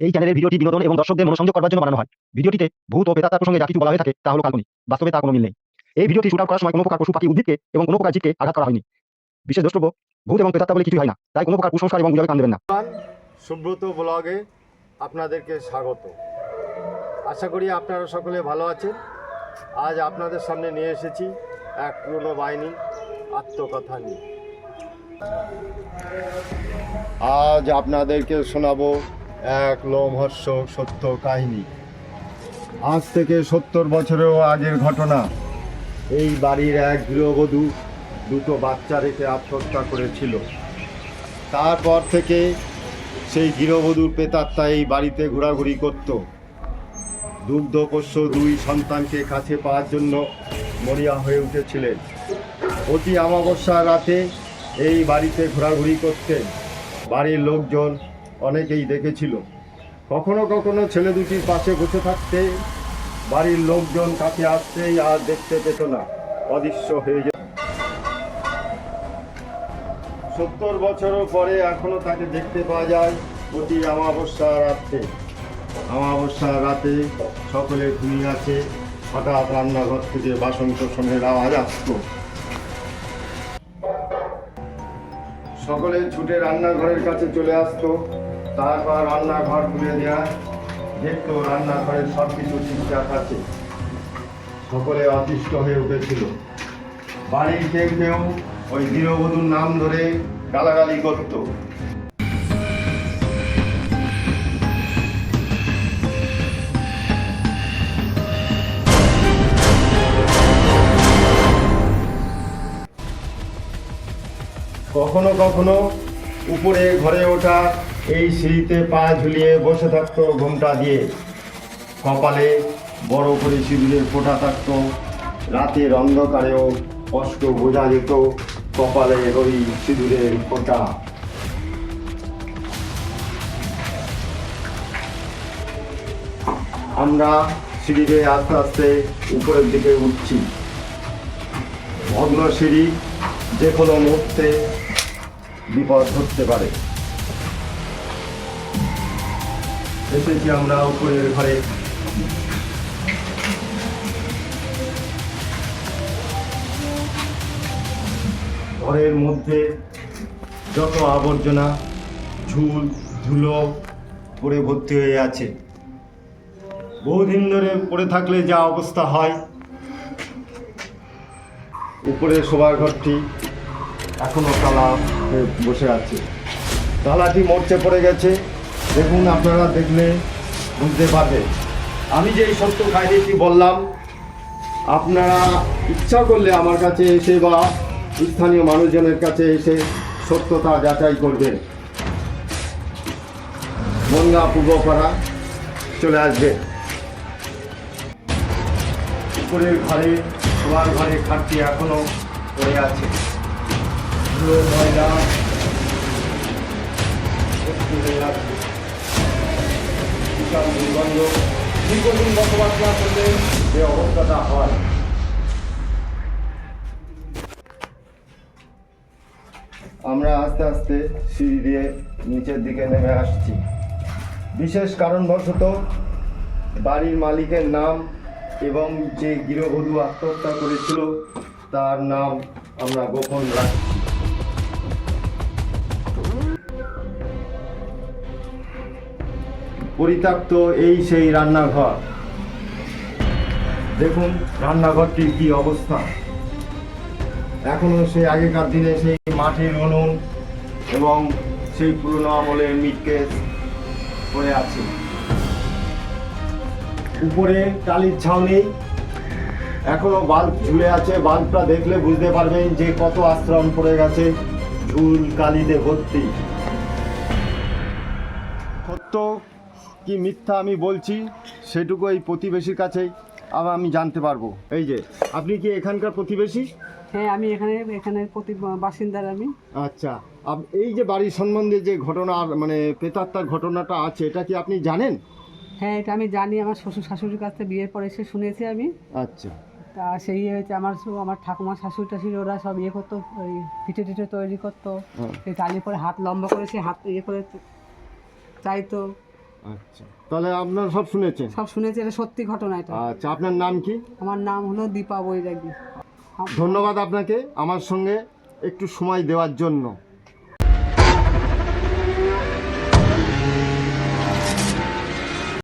এই চ্যানেলের ভিডিওটি বিনোদন এবং দর্শকদের মনোসংযোগ করার জন্য বানানো হয়। ভিডিওটিতে ভূত ও প্রেতাত্মার প্রসঙ্গে যা কিছু বলা হয়ে থাকে তা হলো কাল্পনিক। বাস্তবে তা কোনো মিল নেই। এই ভিডিওটি শুট আউট করার সময় কোনো প্রকার পশু পাখি উদ্ভিদকে এবং কোনো প্রকার জীবকে আঘাত করা হয়নি। বিশেষ দ্রষ্টব্য, ভূত এবং প্রেতাত্মা বলে কিছুই হয় না, তাই কোনো প্রকার কুসংস্কার এবং গুজবে কান দেবেন না। সুব্রত ব্লগে আপনাদেরকে স্বাগত। আশা করি আপনারা সকলে ভালো আছেন। আজ আপনাদের সামনে নিয়ে এসেছি এক পুরনো বাহিনী আত্মকথা নিয়ে। আজ আপনাদেরকে শোনাবো এক লোমহর্ষক সত্য কাহিনী। আজ থেকে সত্তর বছরেও আগের ঘটনা। এই বাড়ির এক গৃহবধূ দুটো বাচ্চা রেখে আত্মহত্যা করেছিল। তারপর থেকে সেই গৃহবধূর পেতাত্তা এই বাড়িতে ঘোরাঘুরি করত। দুগ্ধপোষ্য দুই সন্তানকে কাছে পাওয়ার জন্য মরিয়া হয়ে উঠেছিলেন। অতি অমাবস্যার রাতে এই বাড়িতে ঘোরাঘুরি করতেন। বাড়ির লোকজন অনেকেই দেখেছিল। কখনো কখনো ছেলে দুটির পাশে বসে থাকতে বাড়ির লোকজন কাছে আসতেই আর দেখতে পেত না। অদৃশ্য হয়ে যেত। সত্তর বছরও পরে এখনও তাকে দেখতে পাওয়া যায় প্রতি অমাবস্যা রাত্রে। অমাবস্যা রাতে সকলে ঘুমিয়ে আছে। হঠাৎ রান্নাঘর থেকে বাসন কোসনের আওয়াজ আসতো। সকলে ছুটে রান্নাঘরের কাছে চলে আসতো। তারপর রান্নাঘর খুলে দেওয়া দেখতো রান্নাঘরের সব কিছু ঠিকঠাক আছে। সকলে অতিষ্ঠ হয়ে উঠেছিল। বাড়ির কেউ কেউ ওই গৃহবধূর নাম ধরে গালাগালি করত। কখনো কখনো উপরে ঘরে ওঠা এই সিঁড়িতে পা ঝুলিয়ে বসে থাকতো ঘোমটা দিয়ে। কপালে বড় করে সিঁদুরের ফোঁটা থাকতো। রাতের অন্ধকারেও কষ্ট বোঝা যেত কপালে ওই সিঁদুরের ফোঁটা। আমরা সিঁড়িতে আস্তে আস্তে উপরের দিকে উঠছি। ভগ্ন সিঁড়ি যে কোনো মুহূর্তে বিপদ ঘটতে পারে। এসেছি আমরা উপরের ঘরে। ঘরের মধ্যে যত আবর্জনা, ঝুল, ধুলো পড়ে ভর্তি হয়ে আছে। বহুদিন ধরে পড়ে থাকলে যা অবস্থা হয়। উপরে শোবার ঘরটি এখনও তালা বসে আছে। তালাটি মরচে পড়ে গেছে। দেখুন আপনারা দেখলে বুঝতে পারবে। আমি যে সত্য কাহিনীটি বললাম, আপনারা ইচ্ছা করলে আমার কাছে এসে বা স্থানীয় মানুষজনের কাছে এসে সত্যতা যাচাই করবেন। বন্যা পূর্বপাড়া চলে আসবে। উপরের ঘরে সবার ঘরে খাটটি এখনও পড়ে আছে। ময়লা বিশাল দুর্গন্ধ দীর্ঘদিন বসবাস না করলে যে অবস্থাটা হয়। আমরা আস্তে আস্তে সিঁড়ি দিয়ে নিচের দিকে নেমে আসছি। বিশেষ কারণবশত বাড়ির মালিকের নাম এবং যে গৃহবধূ আত্মহত্যা করেছিল, তার নাম আমরা গোপন রাখছি। পরিত্যক্ত এই সেই রান্নাঘর। দেখুন রান্নাঘরটির কি অবস্থা। এখনও সেই আগেকার দিনে সেই মাটির উনুন এবং সেই পুরনো আমলের মিটকেস পড়ে আছে। উপরে টালির ছাউনি। এখনও বাল্ব ঝুলে আছে। বাল্বটা দেখলে বুঝতে পারবেন যে কত আশ্রম পড়ে গেছে ঝুল কালিতে ভর্তি। কি মিথ্যা আমি বলছি সেটুকু এই প্রতিবেশীর কাছেই আবার আমি জানতে পারব। এই যে আপনি কি এখানকার প্রতিবেশী? হ্যাঁ আমি এখানে এখানে প্রতি বাসিন্দার আমি। আচ্ছা আপ- এই যে বাড়ির সম্বন্ধে যে ঘটনা মানে প্রেতাত্মার ঘটনাটা আছে এটা কি আপনি জানেন? হ্যাঁ এটা আমি জানি আমার শ্বশুর শাশুড়ির কাছ থেকে বিয়ের পরে এসে শুনেছি আমি। আচ্ছা। তা সেই হয়েছে আমার আমার ঠাকুমা শাশুড়ি টাশুড়ি ওরা সব ইয়ে করতো ওই পিঠে টিঠে তৈরি করতো। হ্যাঁ। সেই টালির পরে হাত লম্বা করে সে হাত ইয়ে করে চাইতো। আচ্ছা। তাহলে আপনার সব শুনেছেন? সব শুনেছি এটা সত্যি ঘটনা এটা। আচ্ছা আপনার নাম কি? আমার নাম হলো দীপা বৈরাগী। ধন্যবাদ আপনাকে আমার সঙ্গে একটু সময় দেওয়ার জন্য।